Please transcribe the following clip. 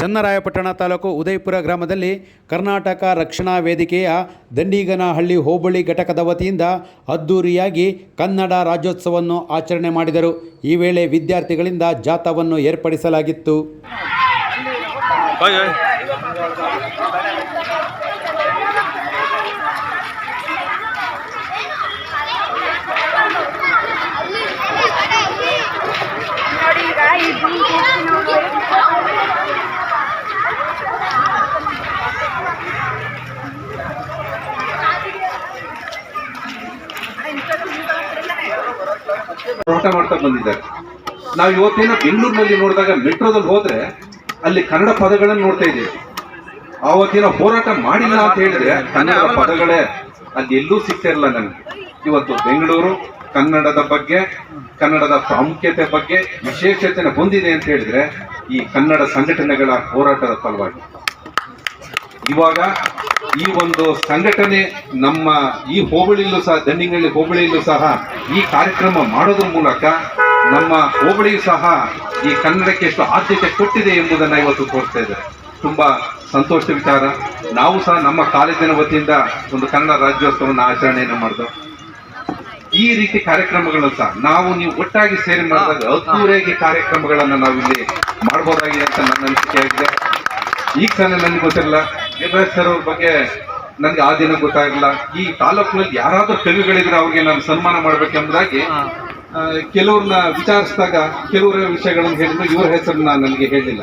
ಚನ್ನರಾಯಪಟ್ಟಣ ತಾಲೂಕು ಉದಯಪುರ ಗ್ರಾಮದಲ್ಲಿ ಕರ್ನಾಟಕ ರಕ್ಷಣಾ ವೇದಿಕೆಯ ದಂಡಿಗನಹಳ್ಳಿ ಹೋಬಳಿ ಘಟಕದ ವತಿಯಿಂದ ಅದ್ದೂರಿಯಾಗಿ ಕನ್ನಡ ರಾಜ್ಯೋತ್ಸವವನ್ನು ಆಚರಣೆ ಮಾಡಿದರು. ಈ ವೇಳೆ ವಿದ್ಯಾರ್ಥಿಗಳಿಂದ ಜಾಥಾವನ್ನು ಏರ್ಪಡಿಸಲಾಗಿತ್ತು. ಹೋರಾಟ ಮಾಡ್ತಾ ಬಂದಿದ್ದಾರೆ. ನಾವು ಇವತ್ತೇನೋ ಬೆಂಗಳೂರಿನಲ್ಲಿ ನೋಡಿದಾಗ ಮೆಟ್ರೋದಲ್ಲಿ ಹೋದ್ರೆ ಅಲ್ಲಿ ಕನ್ನಡ ಪದಗಳನ್ನು ನೋಡ್ತಾ ಇದ್ದೀವಿ. ಆವತ್ತಿನ ಹೋರಾಟ ಮಾಡಿಲ್ಲ ಅಂತ ಹೇಳಿದ್ರೆ ಕನ್ನಡ ಪದಗಳೇ ಅಲ್ಲಿ ಎಲ್ಲೂ ಸಿಗ್ತಾ ಇರಲ್ಲ ನನಗೆ ಇವತ್ತು ಬೆಂಗಳೂರು, ಕನ್ನಡದ ಬಗ್ಗೆ, ಕನ್ನಡದ ಪ್ರಾಮುಖ್ಯತೆ ಬಗ್ಗೆ ವಿಶೇಷತೆನ ಹೊಂದಿದೆ ಅಂತ ಹೇಳಿದ್ರೆ ಈ ಕನ್ನಡ ಸಂಘಟನೆಗಳ ಹೋರಾಟದ ಫಲವಾಗಿ. ಇವಾಗ ಈ ಒಂದು ಸಂಘಟನೆ ನಮ್ಮ ಈ ಹೋಬಳಿಯಲ್ಲೂ ಸಹ ದಂಡಿಂಗಳ್ಳಿ ಹೋಬಳಿಯಲ್ಲೂ ಸಹ ಈ ಕಾರ್ಯಕ್ರಮ ಮಾಡೋದ್ರ ಮೂಲಕ ನಮ್ಮ ಹೋಬಳಿ ಸಹ ಈ ಕನ್ನಡಕ್ಕೆ ಎಷ್ಟು ಆದ್ಯತೆ ಕೊಟ್ಟಿದೆ ಎಂಬುದನ್ನು ಇವತ್ತು ತೋರಿಸ್ತಾ ಇದ್ದಾರೆ. ತುಂಬ ಸಂತೋಷದ ವಿಚಾರ. ನಾವು ಸಹ ನಮ್ಮ ಕಾಲೇಜಿನ ವತಿಯಿಂದ ಒಂದು ಕನ್ನಡ ರಾಜ್ಯೋತ್ಸವವನ್ನು ಆಚರಣೆಯನ್ನು ಮಾಡಿದೆವು. ಈ ರೀತಿ ಕಾರ್ಯಕ್ರಮಗಳನ್ನು ಸಹ ನಾವು ನೀವು ಒಟ್ಟಾಗಿ ಸೇರಿ ಮಾಡಿದಾಗ ಅದ್ದೂರಿಯಾಗಿ ಕಾರ್ಯಕ್ರಮಗಳನ್ನು ನಾವಿಲ್ಲಿ ಮಾಡ್ಬೋದಾಗಿದೆ ಅಂತ ನನ್ನ ಅನಿಸಿಕೆ ಆಗಿದೆ. ಈಗ ತಾನೇ ನನಗೆ ಗೊತ್ತಿರಲ್ಲ. ಸರ್ ಅವ್ರ ಬಗ್ಗೆ ನನಗೆ ಆ ದಿನ ಗೊತ್ತಾಗಿಲ್ಲ ಈ ತಾಲೂಕಿನಲ್ಲಿ ಯಾರಾದರೂ ಕವಿಗಳಿದ್ರೆ ಅವ್ರಿಗೆ ನಾನು ಸನ್ಮಾನ ಮಾಡ್ಬೇಕೆಂಬುದಾಗಿ ಕೆಲವ್ರನ್ನ ವಿಚಾರಿಸಿದಾಗ ಕೆಲವರ ವಿಷಯಗಳನ್ನು ಹೇಳಿದ್ರು ಇವ್ರ ಹೆಸರನ್ನ ನನಗೆ ಹೇಳಿಲ್ಲ.